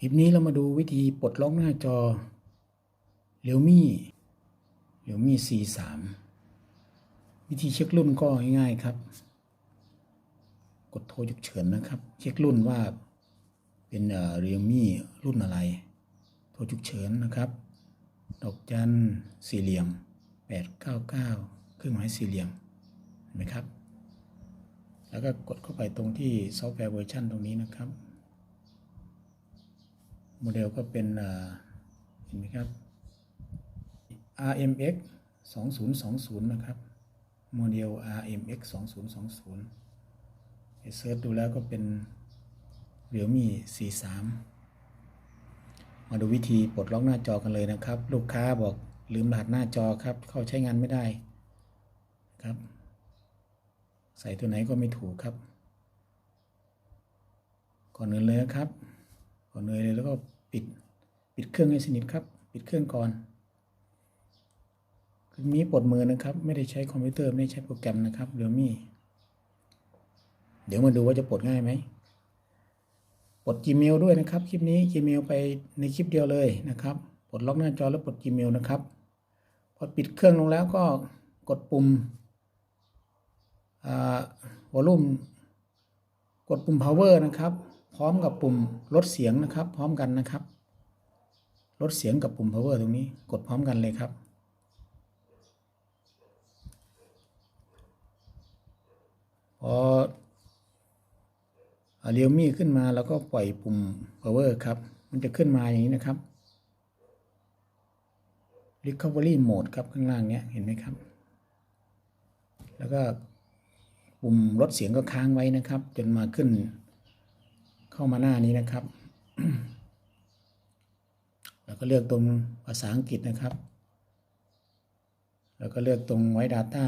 คลิปนี้เรามาดูวิธีปลดล็อกหน้าจอเรียวมี่เรียวมี่ C3 วิธีเช็ครุ่นก็ง่ายๆครับ กดโทรฉุกเฉินนะครับ เช็ครุ่นว่าเป็นเรียวมี่รุ่นอะไร โทรฉุกเฉินนะครับ ดอกจันสี่เหลี่ยม 899 เครื่องหมายสี่เหลี่ยมเห็นไหมครับ แล้วก็กดเข้าไปตรงที่ซอฟต์แวร์เวอร์ชันตรงนี้นะครับ โมเดลก็เป็นเห็นไหมครับ RMX 2020 นะครับ โมเดล RMX 2020ไปเซิร์ชดูแล้วก็เป็น Realme C3 มาดูวิธีปลดล็อกหน้าจอกันเลยนะครับ ลูกค้าบอกลืมรหัสหน้าจอครับ เข้าใช้งานไม่ได้ครับ ใส่ตัวไหนก็ไม่ถูกครับ ก่อนอื่นเลยนะครับ อนเลยแล้วก็ปิดปิดเครื่องให้สนิทครับ ปิดเครื่องก่อนคืนนี้ปลดมือนะครับ ไม่ได้ใช้คอมพิวเตอร์ไม่ได้ใช้โปรแกรมนะครับเดี๋ยวมีเดี๋ยวมาดูว่าจะปลดง่ายไหมปลด Gmail ด้วยนะครับ คลิปนี้ Gmail ไปในคลิปเดียวเลยนะครับปลดล็อกหน้าจอแล้วปลด Gmail นะครับพอปิดเครื่องลงแล้วก็กดปุ่มวอลลุ่มกดปุ่ม power นะครับ พร้อมกับปุ่มลดเสียงนะครับ พร้อมกันนะครับ ลดเสียงกับปุ่ม power ตรงนี้กดพร้อมกันเลยครับ พอเรียวมี่ขึ้นมาแล้วก็ปล่อยปุ่ม power ครับ มันจะขึ้นมาอย่างนี้นะครับ recovery mode ครับข้างล่างเนี้ยเห็นไหมครับ แล้วก็ปุ่มลดเสียงก็ค้างไว้นะครับ จนมาขึ้น เข้ามาหน้านี้นะครับ แล้วก็เลือกตรงภาษาอังกฤษนะครับ แล้วก็เลือกตรงไว้ Data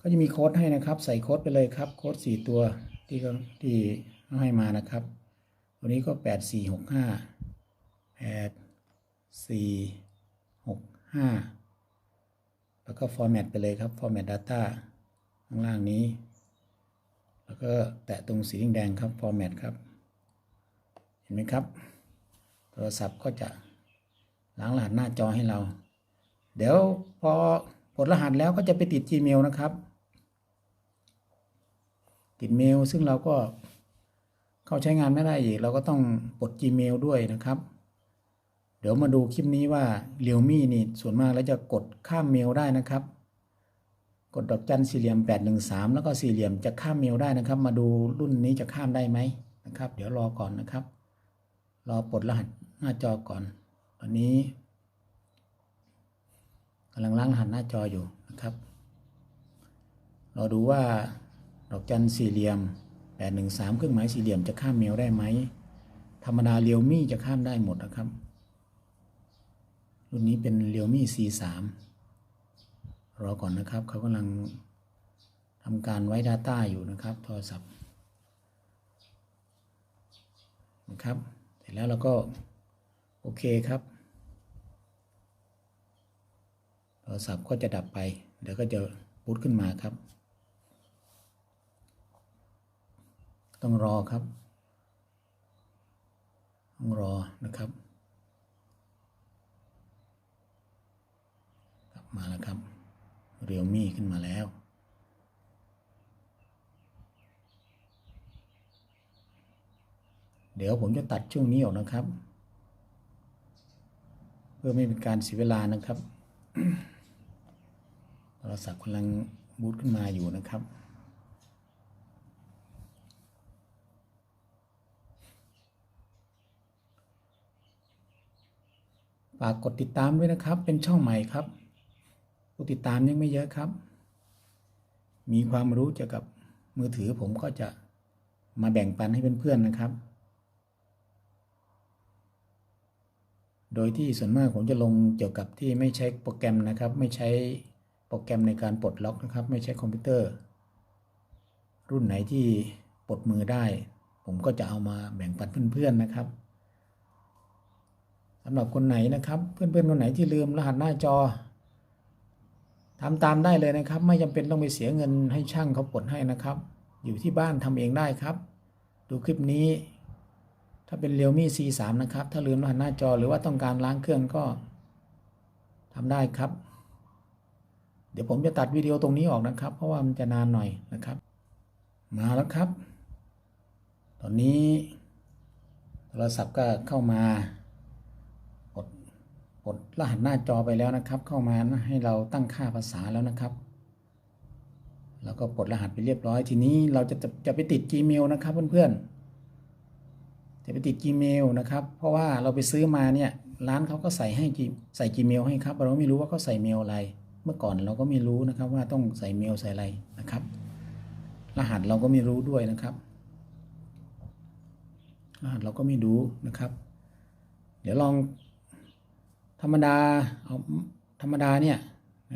ก็จะมีโค้ดให้นะครับ ใส่โค้ดไปเลยครับ โค้ดสี่ตัวที่เขาที่เขาให้มานะครับ ตัวนี้ก็แปดสี่หกห้าแปดสี่หกห้าแล้วก็ format ไปเลยครับ format data ข้างล่างนี้ แล้วก็แตะตรงสีแดงครับ format ครับ เห็นไหมครับ โทรศัพท์ก็จะล้างรหัสหน้าจอให้เรา เดี๋ยวพอกดรหัสแล้วก็จะไปติด Gmail นะครับ ติดเมลซึ่งเราก็เข้าใช้งานไม่ได้อีก เราก็ต้องปลด Gmail ด้วยนะครับ เดี๋ยวมาดูคลิปนี้ว่าเรียวมี่นี่ส่วนมากแล้วจะกดข้ามเมลได้นะครับ กดดอกจันสี่เหลี่ยม 813 แล้วก็สี่เหลี่ยมจะข้ามเมลได้นะครับ มาดูรุ่นนี้จะข้ามได้ไหมนะครับ เดี๋ยวรอก่อนนะครับ รอปลดรหัสหน้าจอก่อน ตอนนี้กำลังล้างรหัสหน้าจออยู่นะครับรอดูว่าดอกจันสี่เหลี่ยม 813 เครื่องหมายสี่เหลี่ยมจะข้ามเมลได้ไหมธรรมดาเรียวมี่จะข้ามได้หมดนะครับ รุ่นนี้เป็นเรียวมี่ C3 รอก่อนนะครับ เขากำลังทำการไว้ Data อยู่นะครับ โทรศัพท์นะครับ เสร็จแล้วเราก็ โอเคครับ โทรศัพท์ก็จะดับไป เดี๋ยวก็จะบูตขึ้นมาครับ ต้องรอครับ ต้องรอนะครับ กลับมาแล้วครับ เรียวมี่ขึ้นมาแล้ว เดี๋ยวผมจะตัดช่วงนี้ออกนะครับ เพื่อไม่เป็นการเสียเวลานะครับโทรศัพท์กำลังบูตขึ้นมาอยู่นะครับฝากกดติดตามด้วยนะครับ เป็นช่องใหม่ครับ ผู้ติดตามยังไม่เยอะครับ มีความรู้เกี่ยวกับมือถือผมก็จะมาแบ่งปันให้เพื่อนๆนะครับ โดยที่ส่วนมากผมจะลงเกี่ยวกับที่ไม่ใช้โปรแกรมนะครับ ไม่ใช้โปรแกรมในการปลดล็อกนะครับ ไม่ใช้คอมพิวเตอร์ รุ่นไหนที่ปลดมือได้ ผมก็จะเอามาแบ่งปันเพื่อนๆนะครับสำหรับคนไหนนะครับ เพื่อนๆคนไหนที่ลืมรหัสหน้าจอ ทำตามได้เลยนะครับ ไม่จำเป็นต้องไปเสียเงินให้ช่างเขาปลดให้นะครับ อยู่ที่บ้านทำเองได้ครับ ดูคลิปนี้ ถ้าเป็น Realme C3 นะครับ ถ้าลืมรหัสหน้าจอหรือว่าต้องการล้างเครื่องก็ทำได้ครับ เดี๋ยวผมจะตัดวิดีโอตรงนี้ออกนะครับ เพราะว่ามันจะนานหน่อยนะครับ มาแล้วครับ ตอนนี้โทรศัพท์ก็เข้ามา กดรหัสหน้าจอไปแล้วนะครับ เข้ามานะให้เราตั้งค่าภาษาแล้วนะครับ แล้วก็กดรหัสไปเรียบร้อย ทีนี้เราจะจะจะไปติด Gmail นะครับเพื่อนๆจะไปติด Gmail นะครับ เพราะว่าเราไปซื้อมาเนี่ยร้านเขาก็ใส่ให้ใส่ Gmail ให้ครับ เราไม่รู้ว่าเขาใส่เมลอะไร เมื่อก่อนเราก็ไม่รู้นะครับว่าต้องใส่เมลใส่อะไรนะครับ รหัสเราก็ไม่รู้ด้วยนะครับรหัสเราก็ไม่รู้นะครับ เดี๋ยวลอง รรมดาเอาธรรมดาเนี่ย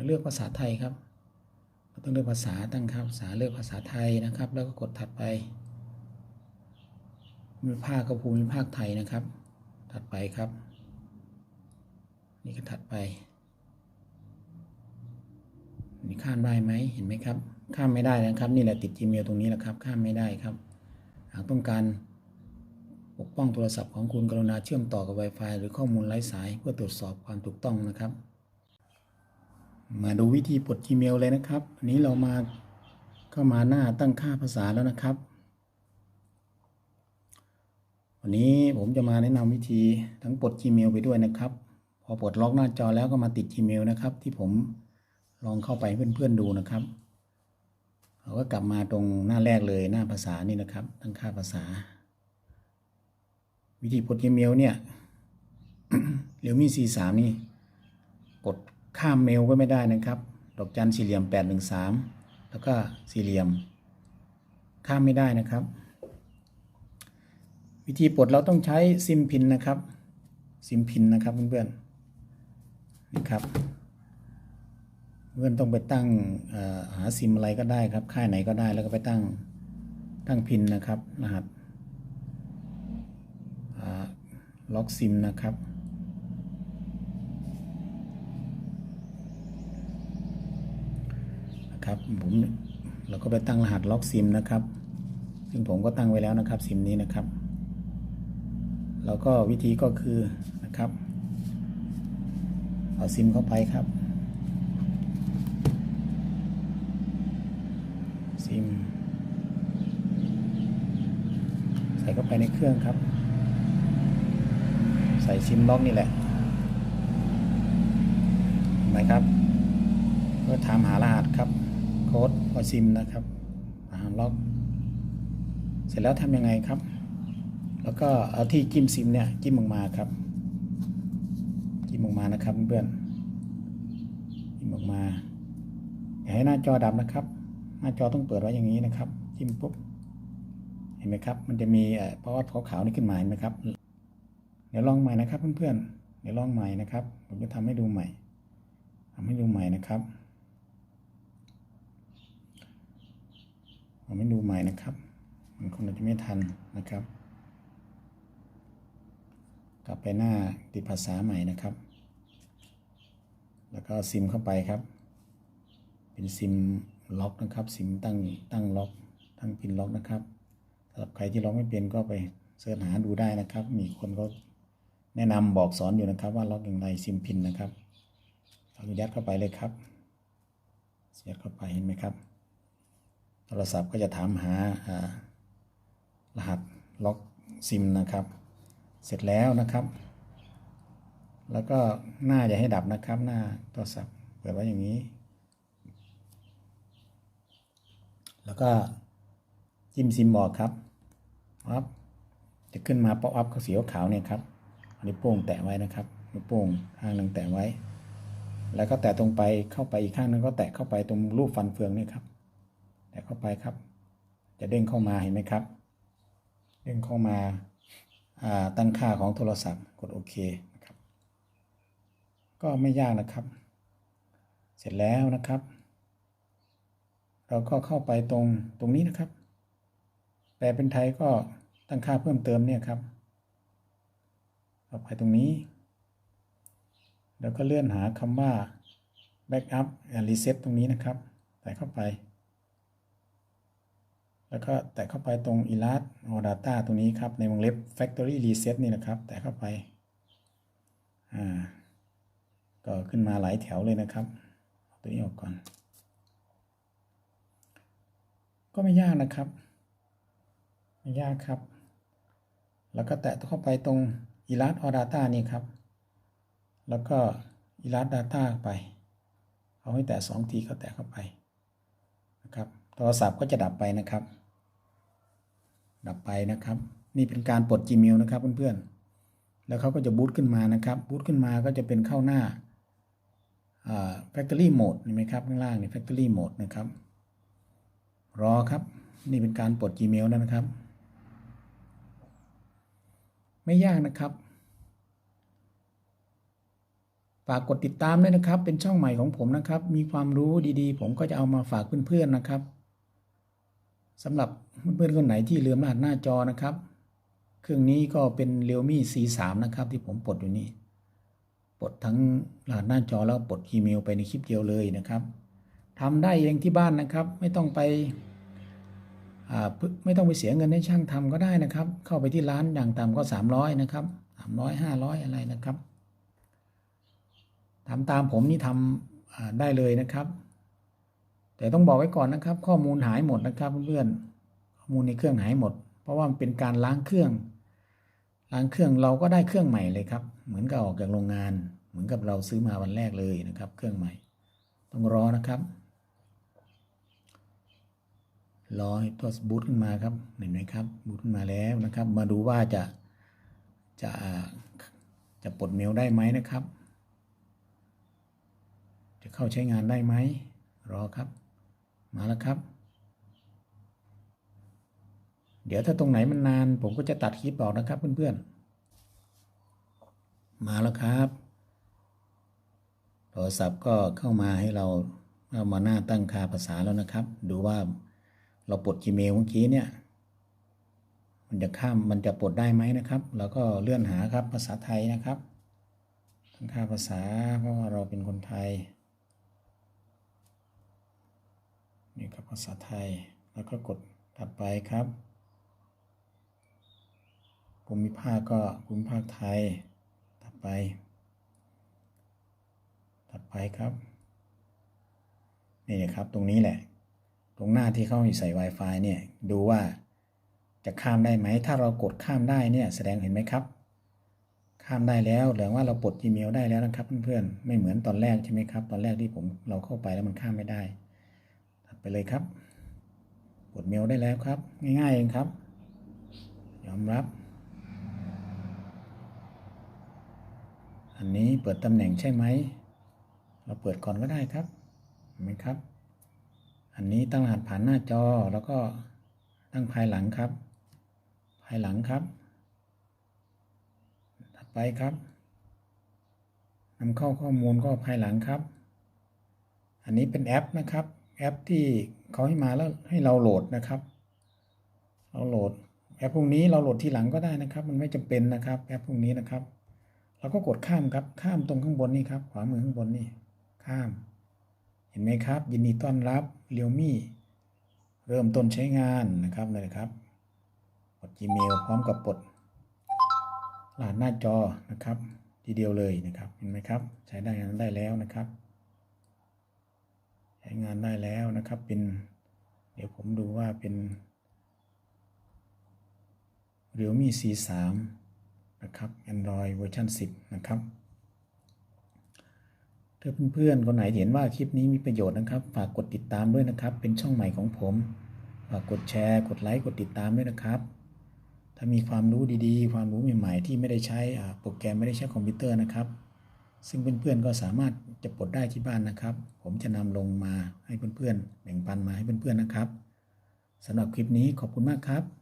เลือกภาษาไทยครับต้องเลือกภาษาตั้งค่าภาษาเลือกภาษาไทยนะครับ แล้วก็กดถัดไปภูมิภาคก็ภูมิภาคไทยนะครับ ถัดไปครับ นี่ก็ถัดไปนี่ข้ามได้ไหมเห็นไหมครับ ข้ามไม่ได้นะครับ นี่แหละติด Gmail ตรงนี้แหละครับ ข้ามไม่ได้ครับ หากต้องการ ปกป้องโทรศัพท์ของคุณกรุณาเชื่อมต่อกับ Wi-Fi หรือข้อมูลไร้สายเพื่อตรวจสอบความถูกต้องนะครับ มาดูวิธีปลด Gmail เลยนะครับอันนี้เรามาเข้ามาหน้าตั้งค่าภาษาแล้วนะครับ วันนี้ผมจะมาแนะนำวิธีทั้งปลด Gmail ไปด้วยนะครับ พอปลดล็อกหน้าจอแล้วก็มาติด Gmail นะครับ ที่ผมลองเข้าไปเพื่อนๆดูนะครับเราก็กลับมาตรงหน้าแรกเลยหน้าภาษานี่นะครับ ตั้งค่าภาษา วิธีปลด Gmail เนี่ยเรียวมี C3 นี่ กดข้ามเมลก็ไม่ได้นะครับ ดอกจันสี่เหลี่ยม 813 แล้วก็สี่เหลี่ยม ข้ามไม่ได้นะครับ วิธีปลดเราต้องใช้ซิมพินนะครับ ซิมพินนะครับเพื่อนๆนี่ครับเพื่อนต้องไปตั้งหาซิมอะไรก็ได้ครับ ค่ายไหนก็ได้แล้วก็ไปตั้งตั้งพินนะครับรหัสอ่า ล็อกซิมนะครับ นะครับผมเราก็ไปตั้งรหัสล็อกซิมนะครับ ซึ่งผมก็ตั้งไว้แล้วนะครับซิมนี้นะครับ แล้วก็วิธีก็คือนะครับ เอาซิมเข้าไปครับ ซิม ใส่เข้าไปในเครื่องครับ ใส่ซิมล็อกนี่แหละเห็นไหมครับเพื่อถามหารหัสครับ โค้ดว่าซิมนะครับรหัสล็อก เสร็จแล้วทำยังไงครับ แล้วก็เอาที่จิ้มซิมเนี่ยจิ้มออกมาครับ จิ้มออกมานะครับเพื่อนจิ้มออกมาอย่าให้หน้าจอดับนะครับ หน้าจอต้องเปิดไว้อย่างนี้นะครับ จิ้มปุ๊บเห็นไหมครับ มันจะมีเพราะว่าขาวๆนี่ขึ้นมาเห็นไหมครับ เดี๋ยวลองใหม่นะครับเพื่อนๆ เดี๋ยวลองใหม่นะครับ ผมจะทำให้ดูใหม่ทำให้ดูใหม่นะครับผมให้ดูใหม่นะครับ มันคงจะไม่ทันนะครับ กลับไปหน้าติดภาษาใหม่นะครับ แล้วก็ซิมเข้าไปครับ เป็นซิมล็อกนะครับ ซิมตั้งตั้งล็อก ตั้งพินล็อกนะครับสำหรับใครที่ล็อกไม่เป็นก็ไปเสิร์ชหาดูได้นะครับ มีคนก็ แนะนำบอกสอนอยู่นะครับ ว่าล็อกอย่างไรซิมพินนะครับเรายัดเข้าไปเลยครับยัดเข้าไปเห็นไหมครับ โทรศัพท์ก็จะถามหาารหัสล็อกซิมนะครับ เสร็จแล้วนะครับ แล้วก็หน้าอย่าให้ดับนะครับ หน้าโทรศัพท์เปิดไว้อย่างนี้ แล้วก็จิ้มซิมบอกครับครับ จะขึ้นมาป๊อปอัพเขาสีขาวเนี่ยครับ นนี้วโป้งแตะไว้นะครับนิ้วโป้งข้างหนึ่งแตะไว้ แล้วก็แตะตรงไปเข้าไปอีกข้างนึงก็แตะเข้าไปตรงรูปฟันเฟืองนี่ครับ แตะเข้าไปครับ จะเด้งเข้ามาเห็นไหมครับ เด้งเข้ามาอ่าตั้งค่าของโทรศัพท์กดโอเคนะครับ ก็ไม่ยากนะครับ เสร็จแล้วนะครับ เราก็เข้าไปตรงตรงนี้นะครับแปลเป็นไทยก็ตั้งค่าเพิ่มเติมเนี่ยครับ เข้าไปตรงนี้ แล้วก็เลื่อนหาคำว่า backup and reset ตรงนี้นะครับใส่เข้าไป แล้วก็แตะเข้าไปตรง e l a s t or data ตรงนี้ครับ ในวงเล็บ factory reset นี่นะครับ แตะเข้าไป อ่า ก็ขึ้นมาหลายแถวเลยนะครับ ตัวนี้ออกก่อน ก็ไม่ยากนะครับ ไม่ยากครับ แล้วก็แตะเข้าไปตรง e l a s t or data นี่ครับ แล้วก็ e l a s t data ไป เอาให้แตะสองทีก็แตะเข้าไปนะครับ โทรศัพท์ก็จะดับไปนะครับ ดับไปนะครับ นี่เป็นการปลด Gmail นะครับเพื่อนๆ แล้วเขาก็จะบูตขึ้นมานะครับ บูตขึ้นมาก็จะเป็นเข้าหน้า Factory Mode เห็นไหมครับข้างล่างนี่ Factory Mode นะครับ รอครับ นี่เป็นการปลด Gmail แล้วนะครับ ไม่ยากนะครับ ฝากกดติดตามด้วยนะครับ เป็นช่องใหม่ของผมนะครับ มีความรู้ดีๆ ผมก็จะเอามาฝากเพื่อนๆนะครับสำหรับเพื่อนๆคนไหนที่ลืมรหัสหน้าจอนะครับ เครื่องนี้ก็เป็น Realme C3 นะครับ ที่ผมปลดอยู่นี่ปลดทั้งรหัสหน้าจอแล้วปลดอีเมลไปในคลิปเดียวเลยนะครับทำได้เองที่บ้านนะครับ ไม่ต้องไป ไม่ต้องไปเสียเงินให้ช่างทำก็ได้นะครับ เข้าไปที่ร้านอย่างต่ำก็ 300 นะครับ 300 500 อะไรนะครับทำตามผมนี่ทำได้เลยนะครับ แต่ต้องบอกไว้ก่อนนะครับ ข้อมูลหายหมดนะครับเพื่อนๆข้อมูลในเครื่องหายหมด เพราะว่ามันเป็นการล้างเครื่อง ล้างเครื่องเราก็ได้เครื่องใหม่เลยครับ เหมือนกับออกจากโรงงาน เหมือนกับเราซื้อมาวันแรกเลยนะครับ เครื่องใหม่ ต้องรอนะครับ รอให้ตัวบูตขึ้นมาครับเห็นไหมครับบูตขึ้นมาแล้วนะครับ มาดูว่าจะจะจะปลดเมลได้ไหมนะครับ จะเข้าใช้งานได้ไหมรอครับ มาแล้วครับ เดี๋ยวถ้าตรงไหนมันนาน ผมก็จะตัดคลิปออกนะครับเพื่อนๆ มาแล้วครับ โทรศัพท์ก็เข้ามาให้เราเอามาหน้าตั้งค่าภาษาแล้วนะครับ ดูว่า เราปลด Gmail เมื่อกี้เนี่ย มันจะข้ามมันจะปลดได้ไหมนะครับเราก็เลื่อนหาครับภาษาไทยนะครับตั้งค่าภาษาเพราะว่าเราเป็นคนไทย นี่ครับภาษาไทยแล้วก็กดถัดไปครับภูมิภาคก็ภูมิภาคไทยถัดไป ถัดไปครับนี่นะครับตรงนี้แหละ ตรงหน้าที่เขาใส่ Wi-Fi เนี่ยดูว่าจะข้ามได้ไหม ถ้าเรากดข้ามได้เนี่ยแสดงเห็นไหมครับ ข้ามได้แล้วแสดงว่าเราปลด Gmail ได้แล้วนะครับเพื่อนๆ ไม่เหมือนตอนแรกใช่ไหมครับ ตอนแรกที่ผมเราเข้าไปแล้วมันข้ามไม่ได้ ถัดไปเลยครับ กดเมลได้แล้วครับ ง่ายๆเองครับ ยอมรับ อันนี้เปิดตำแหน่งใช่ไหม เราเปิดก่อนก็ได้ครับเห็นไหมครับ อันนี้ตั้งรหัสผ่านหน้าจอแล้วก็ตั้งภายหลังครับ ภายหลังครับ ถัดไปครับนำเข้าข้อมูลก็ภายหลังครับ อันนี้เป็นแอปนะครับ แอปที่เขาให้มาแล้วให้เราโหลดนะครับ เราโหลดแอปพวกนี้เราโหลดทีหลังก็ได้นะครับ มันไม่จำเป็นนะครับ แอปพวกนี้นะครับ เราก็กดข้ามครับ ข้ามตรงข้างบนนี่ครับ ขวามือข้างบนนี่ ข้าม เห็นไหมครับ ยินดีต้อนรับเรียวมี่เริ่มต้นใช้งานนะครับเลยครับกด Gmail พร้อมกับปลดรหัสหน้าจอนะครับ ทีเดียวเลยนะครับเห็นไหมครับ ใช้ได้งานได้แล้วนะครับ ใช้งานได้แล้วนะครับเป็น เดี๋ยวผมดูว่าเป็น Realme C3 นะครับ Android เวอร์ชัน10 นะครับ ถ้าเพื่อนๆคนไหนเห็นว่าคลิปนี้มีประโยชน์นะครับ ฝากกดติดตามด้วยนะครับ เป็นช่องใหม่ของผมฝากกดแชร์ กดไลค์กดติดตามด้วยนะครับ ถ้ามีความรู้ดีๆ ความรู้ใหม่ๆที่ไม่ได้ใช้โปรแกรมไม่ได้ใช้คอมพิวเตอร์นะครับ ซึ่งเพื่อนๆก็สามารถจะปลดได้ที่บ้านนะครับ ผมจะนำลงมาให้เพื่อนๆแบ่งปันมาให้เพื่อนๆนะครับสำหรับคลิปนี้ขอบคุณมากครับ